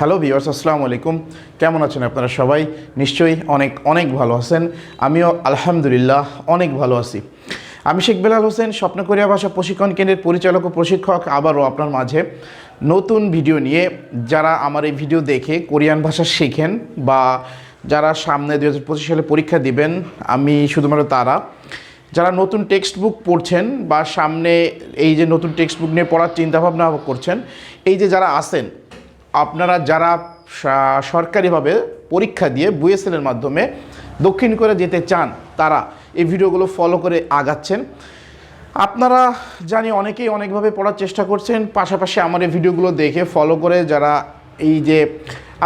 Hello viewers, আসসালামু আলাইকুম। কেমন আছেন আপনারা সবাই? নিশ্চয়ই অনেক অনেক ভালো আছেন। আমিও আলহামদুলিল্লাহ অনেক ভালো আছি। আমি শেখ বেলাল হোসেন স্বপ্ন কোরিয়া ভাষা প্রশিক্ষণ কেন্দ্রের পরিচালক ও প্রশিক্ষক আবারও আপনার মাঝে। নতুন ভিডিও নিয়ে যারা আমার এই ভিডিও দেখে কোরিয়ান ভাষা শেখেন বা যারা সামনে দু হাজার পঁচিশ সালে পরীক্ষা দিবেন, আমি শুধুমাত্র তারা। যারা নতুন টেক্সট বুক পড়ছেন বা সামনে এই যে নতুন টেক্সট বুক নিয়ে পড়ার চিন্তাভাবনা করছেন, এই যে যারা আসেন আপনারা যারা সরকারিভাবে পরীক্ষা দিয়ে বুয়েসেলের মাধ্যমে দক্ষিণ করে যেতে চান, তারা এই ভিডিওগুলো ফলো করে আগাচ্ছেন। আপনারা জানি অনেকেই অনেকভাবে পড়ার চেষ্টা করছেন, পাশাপাশি আমার এই ভিডিওগুলো দেখে ফলো করে যারা এই যে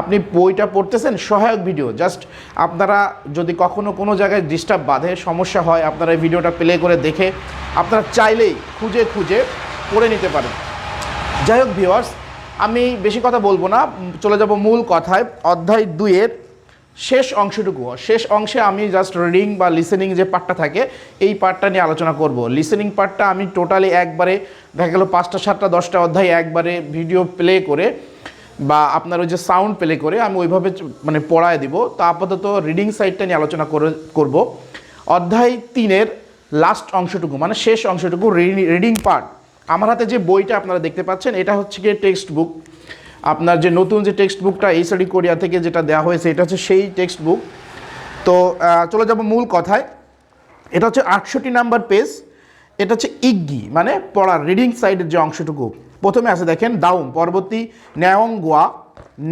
আপনি বইটা পড়তেছেন, সহায়ক ভিডিও জাস্ট আপনারা যদি কখনো কোনো জায়গায় ডিস্টার্ব বাঁধে, সমস্যা হয়, আপনারা এই ভিডিওটা প্লে করে দেখে আপনারা চাইলেই খুঁজে খুঁজে পড়ে নিতে পারেন। যাই হোক ভিওয়ার্স আমি বেশি কথা বলব না, চলে যাব মূল কথায়। অধ্যায় দুইয়ের শেষ অংশটুকু। শেষ অংশে আমি জাস্ট রিডিং বা লিসেনিং যে পার্টটা থাকে, এই পার্টটা নিয়ে আলোচনা করব। লিসেনিং পার্টটা আমি টোটালি একবারে, দেখা গেল পাঁচটা, সাতটা, দশটা অধ্যায় একবারে ভিডিও প্লে করে বা আপনার ওই যে সাউন্ড প্লে করে আমি ওইভাবে মানে পড়ায় দিব। তো আপাতত রিডিং সাইডটা নিয়ে আলোচনা করে, করব। অধ্যায় তিনের লাস্ট অংশটুকু মানে শেষ অংশটুকু রিডিং পার্ট আমার হাতে যে বইটা আপনারা দেখতে পাচ্ছেন, এটা হচ্ছে গিয়ে টেক্সট বুক আপনার যে নতুন যে টেক্সট বুকটা এই স্টাডি কোরিয়া থেকে যেটা দেওয়া হয়েছে, এটা হচ্ছে সেই টেক্সট বুক তো চলে যাব মূল কথায়। এটা হচ্ছে আটষট্টি নাম্বার পেজ। এটা হচ্ছে ইগ্গি মানে পড়ার রিডিং সাইডের যে অংশটুকু। প্রথমে আছে দেখেন, দাউম, পরবর্তী ন্যায়ং গোয়া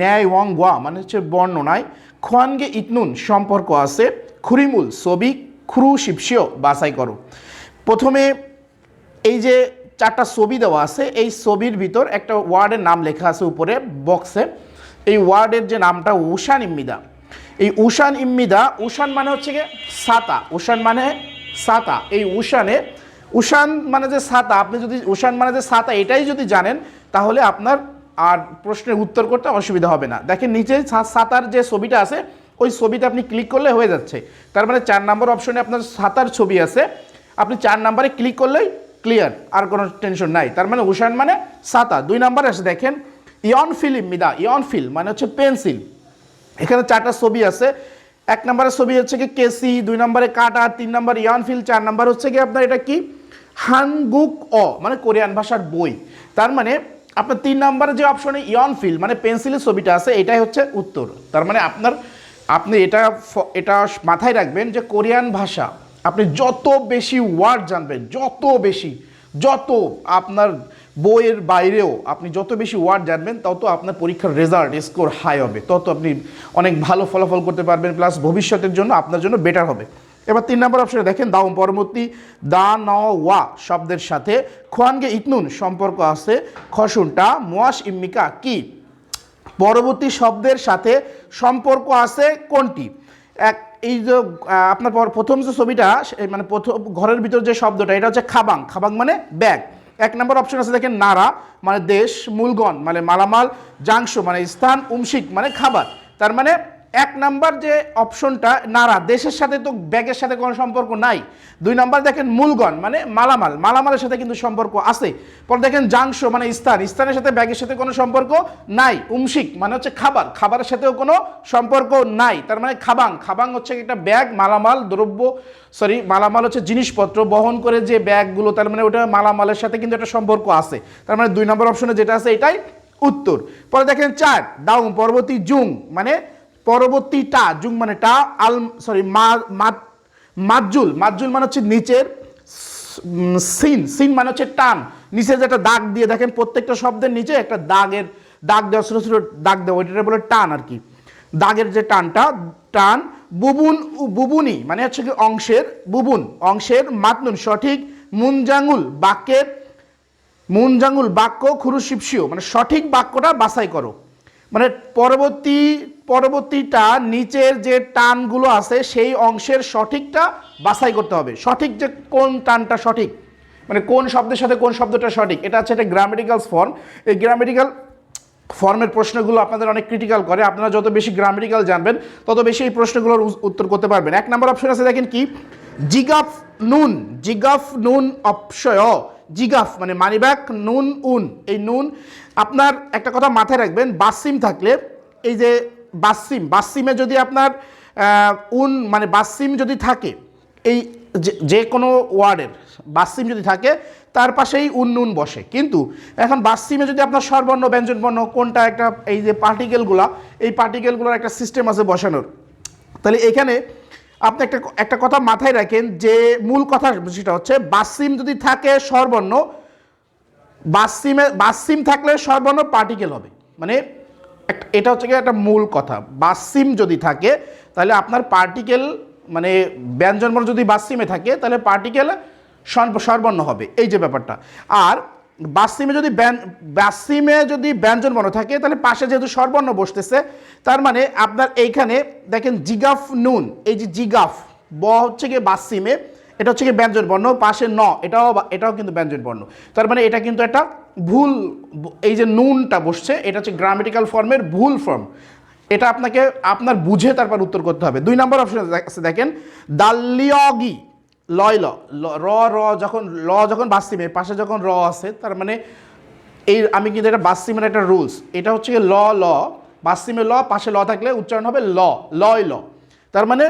ন্যায় ওয়াং গোয়া মানে হচ্ছে বর্ণনায়। খোয়ানগে ইতনুন সম্পর্ক আছে। খুরিমুল ছবি খুরু শিপসিও বাছাই করো। প্রথমে এই যে চারটা ছবি দেওয়া আছে। এই ছবির ভিতর একটা ওয়ার্ডের নাম লেখা আছে উপরে বক্সে। এই ওয়ার্ডের যে নামটা উষান ইম্মিদা। এই উষান ইম্মিদা, উষান মানে হচ্ছে গিয়ে সাতা। উষান মানে সাতা। এই উষানে, উষান মানে যে সাতা, আপনি যদি, উষান মানে যে সাতা, এটাই যদি জানেন, তাহলে আপনার আর প্রশ্নের উত্তর করতে অসুবিধা হবে না। দেখেন নিচে সাতার যে ছবিটা আছে, ওই ছবিটা আপনি ক্লিক করলে হয়ে যাচ্ছে। তার মানে চার নম্বর অপশনে আপনার সাতার ছবি আছে। আপনি চার নাম্বারে ক্লিক করলেই ক্লিয়ার আর কোনো টেনশন নাই। তার মানে উষান মানে সাতা দুই নাম্বারে আছে, দেখেন, ইয়ন ফিল্ম মিদা, ইয়ন ফিল মানে হচ্ছে পেন্সিল। এখানে চারটা ছবি আছে। এক নম্বরের ছবি হচ্ছে কি কেসি, দুই নম্বরে কাটা, তিন নম্বর ইয়ান ফিল, চার নম্বর হচ্ছে কি আপনার এটা কি? হানগুক অ মানে কোরিয়ান ভাষার বই। তার মানে আপনার তিন নম্বরে যে অপশনে ইয়ন ফিল মানে পেন্সিলের ছবিটা আছে, এটাই হচ্ছে উত্তর। তার মানে আপনার, আপনি এটা এটা মাথায় রাখবেন যে কোরিয়ান ভাষা আপনি যত বেশি ওয়ার্ড জানবেন, যত বেশি, যত আপনার বইয়ের বাইরেও আপনি যত বেশি ওয়ার্ড জানবেন, তত আপনার পরীক্ষার রেজাল্ট স্কোর হাই হবে। তত আপনি অনেক ভালো ফলাফল করতে পারবেন প্লাস ভবিষ্যতের জন্য আপনার জন্য বেটার হবে। এবার তিন নম্বর অপশনে দেখেন, দাও পরবর্তী, দা ন ওয়া শব্দের সাথে খোয়ানগে ইতনুন সম্পর্ক আছে, খসুনটা মোয়াশ ইম্মিকা কি? পরবর্তী শব্দের সাথে সম্পর্ক আছে কোনটি? এক এই যে আপনার পর প্রথম যে ছবিটা মানে প্রথম ঘরের ভিতর যে শব্দটা, এটা হচ্ছে খাবাং। খাবাং মানে ব্যাগ। এক নম্বর অপশন আছে দেখেন নারা মানে দেশ, মূলগণ মানে মালামাল জাংশ মানে স্থান উমশিক মানে খাবার। তার মানে এক নাম্বার যে অপশনটা, নারা, দেশের সাথে তো ব্যাগের সাথে কোনো সম্পর্ক নাই। দুই নাম্বার দেখেন মূলগণ মানে মালামাল, মালামালের সাথে কিন্তু সম্পর্ক আছে। পর দেখেন জাংশ মানে স্থান স্থানের সাথে ব্যাগের সাথে কোনো সম্পর্ক নাই। উমশিক মানে হচ্ছে খাবার, খাবারের সাথেও কোনো সম্পর্ক নাই। তার মানে খাবাং খাবাং হচ্ছে একটা ব্যাগ, মালামাল, দ্রব্য, সরি, মালামাল হচ্ছে জিনিসপত্র, বহন করে যে ব্যাগগুলো, তার মানে ওটা মালামালের সাথে কিন্তু একটা সম্পর্ক আছে। তার মানে দুই নম্বর অপশনে যেটা আছে, এটাই উত্তর। পরে দেখেন চার দাউম পরবর্তী জুং মানে পরবর্তীটা জুং মানে টা, আল সরি মাজুল মাজুল মানে হচ্ছে নিচের সিন। সিন মানে হচ্ছে টান। নিচে যেটা দাগ দিয়ে, দেখেন প্রত্যেকটা শব্দের নিচে একটা দাগের, দাগ দেওয়া, ছোটো ছোটো দাগ দেওয়া ওইটা বলে টান আর কি। দাগের যে টানটা, টান, বুবুন বুবুনি মানে হচ্ছে কি অংশের বুবুন, অংশের মাতনুন, সঠিক মুনজাঙ্গুল বাক্যের মুনজাঙ্গুল বাক্য খুরুশিপসিও মানে সঠিক বাক্যটা বাছাই করো। মানে পরবর্তী পরবর্তীটা নিচের যে টানগুলো আছে, সেই অংশের সঠিকটা বাছাই করতে হবে। সঠিক যে কোন টানটা সঠিক? মানে কোন শব্দের সাথে কোন শব্দটা সঠিক? এটা হচ্ছে একটা গ্রামেটিক্যাল ফর্ম এই গ্রামেটিক্যাল ফর্মের প্রশ্নগুলো আপনাদের অনেক ক্রিটিক্যাল করে। আপনারা যত বেশি গ্রামেটিক্যাল জানবেন, তত বেশি এই প্রশ্নগুলোর উত্তর করতে পারবেন। এক নম্বর অপশন আছে দেখেন কি? জিগাফ নুন জিগাফ নুন অপশয়, জিগাফ মানে মানিব্যাগ, নুন, উন। এই নুন, আপনার একটা কথা মাথায় রাখবেন, বাসিম থাকলে এই যে বাসিম, বাসিমে যদি আপনার উন মানে বাসিম যদি থাকে, এই যে- কোনো ওয়ার্ডের বাসিম যদি থাকে, তার পাশেই উন নুন বসে। কিন্তু এখন বাসিমে যদি আপনার স্বরবর্ণ, ব্যঞ্জনবর্ণ, কোনটা একটা, এই যে পার্টিকেলগুলা, এই পার্টিকেলগুলোর একটা সিস্টেম আছে বসানোর। তাহলে এখানে আপনি একটা একটা কথা মাথায় রাখেন যে মূল কথা সেটা হচ্ছে, বাসিম যদি থাকে স্বরবর্ণ, বাসিমে, বাসিম থাকলে সর্বর্ণ পার্টিকেল হবে। মানে এটা হচ্ছে একটা মূল কথা। বাসিম যদি থাকে, তাহলে আপনার পার্টিকেল মানে ব্যঞ্জনবর্ণ যদি বাসিমে থাকে, তাহলে পার্টিকেল সর্বর্ণ হবে। এই যে ব্যাপারটা। আর বাসিমে যদি বাসিমে যদি ব্যঞ্জন ব্যঞ্জনবর্ণ থাকে, তাহলে পাশে যেহেতু সর্বর্ণ বসতেছে, তার মানে আপনার এইখানে দেখেন জিগাফ নুন, এই যে জিগাফ, ব হচ্ছে গিয়ে বাসিমে এটা হচ্ছে কি ব্যঞ্জন বর্ণ, পাশে ন, এটাও এটাও কিন্তু ব্যঞ্জন বর্ণ। তার মানে এটা কিন্তু একটা ভুল এই যে নুনটা বসছে, এটা হচ্ছে গ্রামেটিক্যাল ফর্মের ভুল ফর্ম এটা আপনাকে, আপনার বুঝে তারপর উত্তর করতে হবে। দুই নম্বর অপশন আছে দেখেন, দাল্লিয়গি, লয় ল র র যখন, ল যখন বাস্তিমে পাশে যখন র আছে, তার মানে এই আমি কিন্তু এটা বাস্তিমের একটা রুলস এটা হচ্ছে ল ল বাস্তিমের ল, পাশে ল থাকলে উচ্চারণ হবে ল, লয় ল। তার মানে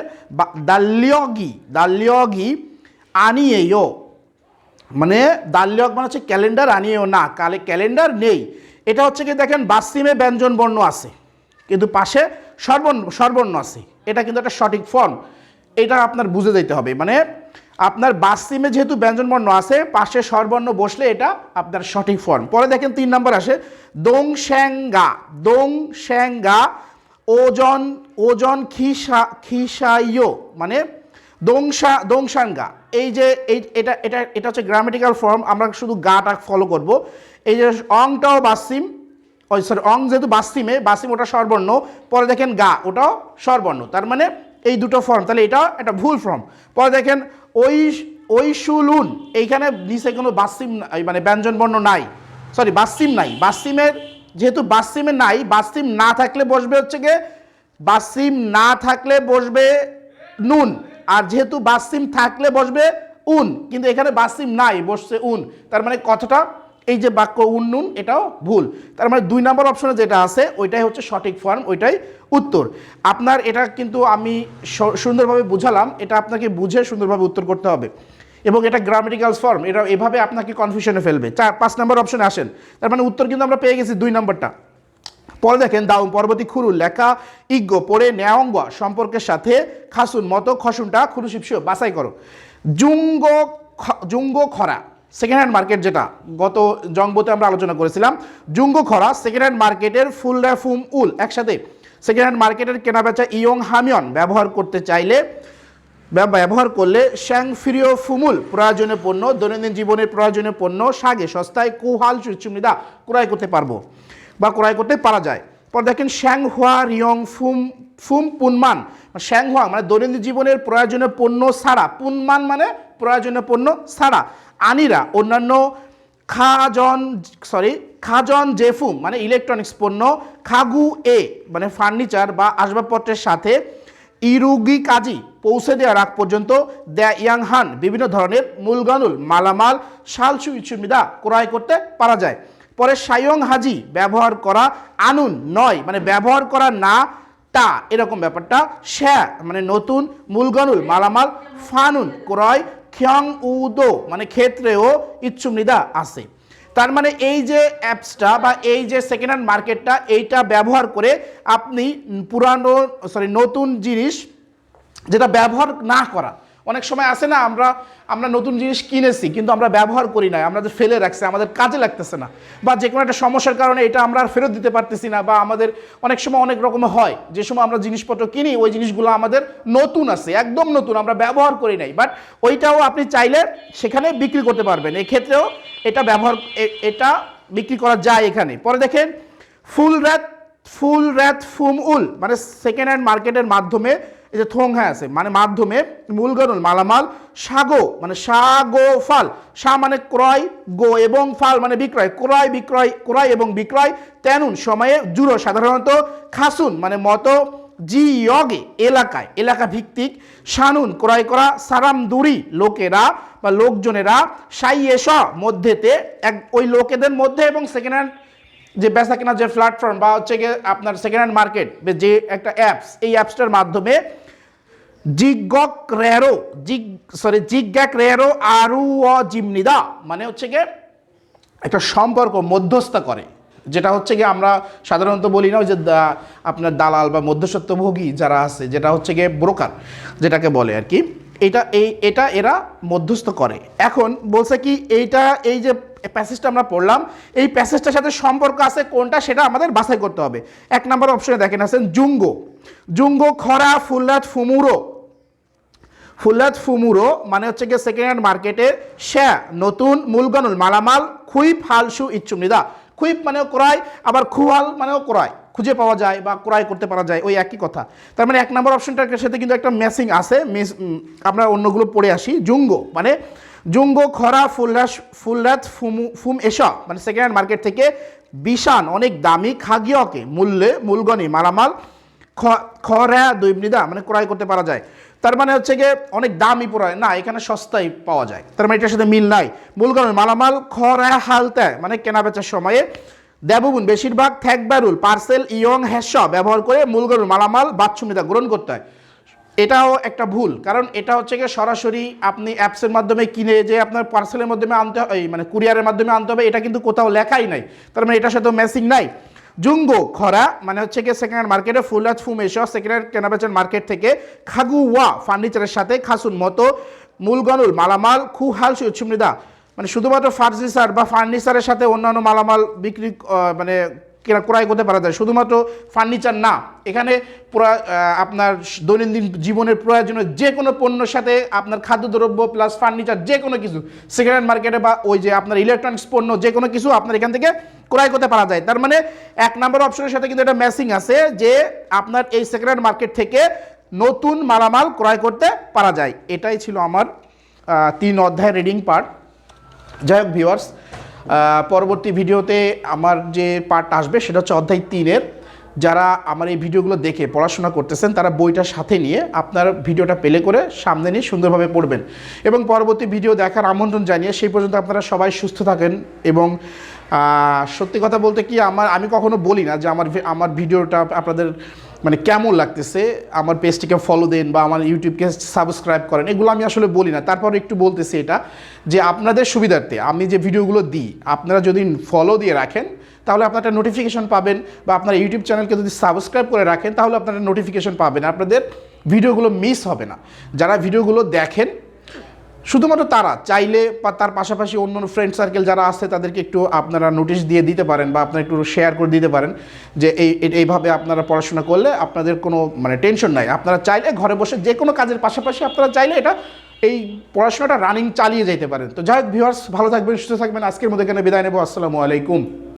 দাল্লিয়গি দাল্লিয়গি আনিয়েও। মানে দাল্লিয়ক মানে হচ্ছে ক্যালেন্ডার, আনিয়েও না, কালে ক্যালেন্ডার নেই। এটা হচ্ছে কি দেখেন বাস্তিমে ব্যঞ্জন বর্ণ আছে, কিন্তু পাশে সর্বর্ণ সর্বর্ণ আছে। এটা কিন্তু একটা সঠিক ফর্ম এটা আপনার বুঝে দিতে হবে। মানে আপনার বাস্তিমে যেহেতু ব্যঞ্জন বর্ণ আছে, পাশে স্বরবর্ণ বসলে এটা আপনার সঠিক ফর্ম পরে দেখেন তিন নম্বর আসে, দোং শ্যাঙ্গা দোং শ্যাঙ্গা, ওজন ওজন খিসা খিসাইয় মানে দোংসা দংশাঙ্গা এই যে, এই, এটা এটা এটা হচ্ছে গ্রামেটিক্যাল ফর্ম আমরা শুধু গাটা ফলো করব। এই যে অংটাও বাসিম, ওই সরি অং যেহেতু বাসিমে, বাসিম ওটা স্বরবর্ণ, পরে দেখেন গা, ওটাও স্বরবর্ণ। তার মানে এই দুটো ফর্ম তাহলে এটা একটা ভুল ফর্ম পরে দেখেন ওই ওই ঐশুলুন, এইখানে নিচে কোনো বাসিম মানে ব্যঞ্জন বর্ণ নাই। সরি বাসিম নাই। বাসিমের, যেহেতু বাসিমে নাই, বাসিম না থাকলে বসবে হচ্ছে গিয়ে বাসিম না থাকলে বসবে নুন। আর যেহেতু বাসিম থাকলে বসবে উন, কিন্তু এখানে বাসিম নাই, বসছে উন। তার মানে কথাটা, এই যে বাক্য উন নুন, এটাও ভুল। তার মানে দুই নম্বর অপশনে যেটা আছে, ওইটাই হচ্ছে সঠিক ফর্ম ওইটাই উত্তর। আপনার এটা কিন্তু আমি সুন্দরভাবে বুঝালাম, এটা আপনাকে বুঝে সুন্দরভাবে উত্তর করতে হবে। এবং এটা গ্রামেটিক্যাল ফর্ম এটা এভাবে আপনাকে কনফিউশনে ফেলবে। চার, পাঁচ নম্বর অপশনে আসেন। তার মানে উত্তর কিন্তু আমরা পেয়ে গেছি দুই নম্বরটা। পরে দেখেন দাউন পর্বতী খুরু লেখা ইজ্ঞ পড়ে ন্যায়ঙ্গ সম্পর্কের সাথে খাসুন মতো খসুনটা খুরু শিপসিও বাছাই করো। জুঙ্গ জুঙ্গ খরা সেকেন্ড হ্যান্ড মার্কেট যেটা, গত জংবতে আমরা আলোচনা করেছিলাম। জুঙ্গ খরা সেকেন্ড হ্যান্ড মার্কেটের ফুল ফুম উল একসাথে। সেকেন্ড হ্যান্ড মার্কেটের কেনাবেচা ইয়ং হামিয়ন ব্যবহার করতে চাইলে, ব্যব- ব্যবহার করলে শ্যাং ফিরিও ফুমুল, প্রয়োজনীয় পণ্য, দৈনন্দিন জীবনের প্রয়োজনীয় পণ্য সাগে সস্তায় কুহাল সুচুমিদা ক্রয় করতে পারব। বা ক্রয় করতে পারা যায়। পর দেখেন শ্যাং হুয়া রিয়ং, ফুম ফুম, পুনমান। শ্যাং হুয়া মানে দৈনন্দিন জীবনের প্রয়োজনীয় পণ্য ছাড়া। পুনমান মানে প্রয়োজনীয় পণ্য ছাড়া। আনিরা, অন্যান্য খাজন সরি খাজন জেফুম মানে ইলেকট্রনিক্স পণ্য। খাগু এ মানে ফার্নিচার বা আসবাবপত্রের সাথে ইরুগি কাজী পৌঁছে দেওয়ার আগ পর্যন্ত দ্য ইয়াংহান বিভিন্ন ধরনের মূলগানুল, মালামাল শালসু ইচ্ছুমিদা ক্রয় করতে পারা যায়। পরে সায়ং হাজি, ব্যবহার করা আনুন নয় মানে ব্যবহার করা না, তা, এরকম ব্যাপারটা। শ্যা মানে নতুন, মূলগানুল, মালামাল, ফানুন, ক্রয়, খ্যং, উদো মানে ক্ষেত্রেও ইচ্ছুমৃদা আছে। তার মানে এই যে অ্যাপসটা বা এই যে সেকেন্ড হ্যান্ড মার্কেটটা, এইটা ব্যবহার করে আপনি পুরানো সরি নতুন জিনিস যেটা ব্যবহার না করা অনেক সময় আসে না, আমরা আমরা নতুন জিনিস কিনেছি, কিন্তু আমরা ব্যবহার করি না আমাদের ফেলে রাখছে, আমাদের কাজে লাগতেছে না, বা যে কোনো একটা সমস্যার কারণে এটা আমরা আর ফেরত দিতে পারতেছি না, বা আমাদের অনেক সময় অনেক রকম হয়, যে সময় আমরা জিনিসপত্র কিনি, ওই জিনিসগুলো আমাদের নতুন আছে, একদম নতুন, আমরা ব্যবহার করি নাই বাট ওইটাও আপনি চাইলে সেখানে বিক্রি করতে পারবেন এক্ষেত্রেও এটা ব্যবহার এটা বিক্রি করা যায় এখানে, পরে দেখেন, ফুল র্যাত ফুল র্যাত ফুম উল মানে সেকেন্ড হ্যান্ড মার্কেটের মাধ্যমে এই যে থোং হ্যাঁ আছে মানে মাধ্যমে মূলগণুল মালামাল, সাগো মানে সাগো ফাল, সা মানে ক্রয়, গো এবং ফাল মানে বিক্রয়, ক্রয় বিক্রয়, ক্রয় এবং বিক্রয়, তেনুন সময়ে জুড়ো সাধারণত খাসুন মানে মতো জি ইয়গে এলাকায়, এলাকা ভিত্তিক শানুন ক্রয় করা সারাম দুরি লোকেরা বা লোকজনেরা সাই এস মধ্যেতে এক, ওই লোকেদের মধ্যে এবং সেকেন্ড হ্যান্ড যে বেচা কেনার যে প্ল্যাটফর্ম বা হচ্ছে গিয়ে আপনার সেকেন্ড হ্যান্ড মার্কেট যে একটা অ্যাপস এই অ্যাপসটার মাধ্যমে জিগক রেরো জিগ সরি জিগ্যাক রেরো আরু অ জিমনিদা মানে হচ্ছে গিয়ে একটা সম্পর্ক মধ্যস্থ করে। যেটা হচ্ছে গিয়ে আমরা সাধারণত বলি না ওই যে আপনার দালাল বা মধ্যস্বত্বভোগী যারা আছে, যেটা হচ্ছে গিয়ে ব্রোকার যেটাকে বলে আর কি। এটা এই, এটা এরা মধ্যস্থ করে। এখন বলছে কি, এইটা, এই যে প্যাসেজটা আমরা পড়লাম। এই প্যাসেজটার সাথে সম্পর্ক আছে কোনটা? সেটা আমাদের বাছাই করতে হবে। এক নম্বর অপশনে দেখেন আছেন জুঙ্গো। জুঙ্গো, খরা ফুল্লাত ফুমুরো। ফুলাত ফুমুরো মানে হচ্ছে গিয়ে সেকেন্ড হ্যান্ড মার্কেটে শ্যা, নতুন, মূলগনুল, মালামাল, খুইপ হালসু ইচ্ছুমনিদা খুইপ মানেও ক্রয়, আবার খুয়াল মানেও ক্রয়। খুঁজে পাওয়া যায় বা ক্রয় করতে পারা যায়, ওই একই কথা। তার মানে এক নম্বর অপশনটার সাথে কিন্তু একটা ম্যাচিং আছে। মিস আমরা অন্যগুলো পড়ে আসি। জুঙ্গো মানে জুঙ্গো, খরা ফুল্লাস ফুল্লাত ফুমু, ফুম এসা মানে সেকেন্ড হ্যান্ড মার্কেট থেকে বিশান অনেক দামি খাগিয়কে মূল্যে, মূলগনি, মালামাল খরা, দৈবনিদা মানে ক্রয় করতে পারা যায়। তার মানে হচ্ছে গিয়ে অনেক দামি পড়ায় না, এখানে সস্তায় পাওয়া যায়। তার মানে এটার সাথে মিল নাই। মূলগণের মালামাল, খরা, হালতে মানে কেনা বেচার সময়ে দেবগুণ বেশিরভাগ থ্যাক ব্যারুল পার্সেল ইয়ং হ্যাস ব্যবহার করে মূলগণের মালামাল বাচ্চুমিদা গ্রহণ করতে হয়। এটাও একটা ভুল, কারণ এটা হচ্ছে গিয়ে সরাসরি আপনি অ্যাপসের মাধ্যমে কিনে যে আপনার পার্সেলের মাধ্যমে আনতে হয় মানে কুরিয়ারের মাধ্যমে আনতে হবে, এটা কিন্তু কোথাও লেখাই নাই। তার মানে এটার সাথে ম্যাচিং নাই। জুঙ্গো, খরা মানে হচ্ছে গিয়ে সেকেন্ড হ্যান্ড মার্কেটে ফুম এসব সেকেন্ড হ্যান্ড কেনাবেচার মার্কেট থেকে খাগুয়া ফার্নিচারের সাথে খাসুন মতো মূলগনুল মালামাল, খুহাল সুমৃদা মানে শুধুমাত্র ফার্নিচার বা ফার্নিচারের সাথে অন্যান্য মালামাল বিক্রি মানে কেনা ক্রয় করতে পারা যায়। শুধুমাত্র ফার্নিচার না, এখানে পুরা আপনার দৈনন্দিন জীবনের প্রয়োজনীয় যে কোনো পণ্যের সাথে আপনার খাদ্যদ্রব্য প্লাস ফার্নিচার যে কোনো কিছু সেকেন্ড হ্যান্ড মার্কেটে বা ওই যে আপনার ইলেকট্রনিক্স পণ্য যে কোনো কিছু আপনার এখান থেকে ক্রয় করতে পারা যায়। তার মানে এক নম্বর অপশনের সাথে কিন্তু এটা ম্যাচিং আছে যে আপনার এই সেকেন্ড হ্যান্ড মার্কেট থেকে নতুন মালামাল ক্রয় করতে পারা যায়। এটাই ছিল আমার তিন অধ্যায় রিডিং পার্ট যাই হোক ভিউয়ার্স পরবর্তী ভিডিওতে আমার যে পার্ট আসবে সেটা হচ্ছে অধ্যায় তিনের। যারা আমার এই ভিডিওগুলো দেখে পড়াশোনা করতেছেন, তারা বইটার সাথে নিয়ে আপনার ভিডিওটা পেলে করে সামনে নিয়ে সুন্দরভাবে পড়বেন। এবং পরবর্তী ভিডিও দেখার আমন্ত্রণ জানিয়ে সেই পর্যন্ত আপনারা সবাই সুস্থ থাকেন এবং সত্যি কথা বলতে কি আমার, আমি কখনো বলি না যে আমার আমার ভিডিওটা আপনাদের মানে কেমন লাগতেছে? আমার পেজটিকে ফলো দেন বা আমার ইউটিউবকে সাবস্ক্রাইব করেন, এগুলো আমি আসলে বলি না। তারপর একটু বলতেছি এটা, যে আপনাদের সুবিধার্থে আমি যে ভিডিওগুলো দিই, আপনারা যদি ফলো দিয়ে রাখেন, তাহলে আপনারা একটা নোটিফিকেশন পাবেন বা আপনার ইউটিউব চ্যানেলকে যদি সাবস্ক্রাইব করে রাখেন, তাহলে আপনারা নোটিফিকেশন পাবেন। আপনাদের ভিডিওগুলো মিস হবে না। যারা ভিডিওগুলো দেখেন শুধুমাত্র তারা, চাইলে বা তার পাশাপাশি অন্য অন্য ফ্রেন্ড সার্কেল যারা আছে, তাদেরকে একটু আপনারা নোটিশ দিয়ে দিতে পারেন বা আপনারা একটু শেয়ার করে দিতে পারেন যে এই, এই- এইভাবে আপনারা পড়াশোনা করলে আপনাদের কোনো মানে টেনশন নাই। আপনারা চাইলে ঘরে বসে যে কোনো কাজের পাশাপাশি আপনারা চাইলে এটা, এই পড়াশোনাটা রানিং চালিয়ে যেতে পারেন। তো যাই হোক ভিউয়ার্স ভালো থাকবেন, সুস্থ থাকবেন। আজকের মধ্যে এখানে বিদায় নেব। আসসালামু আলাইকুম।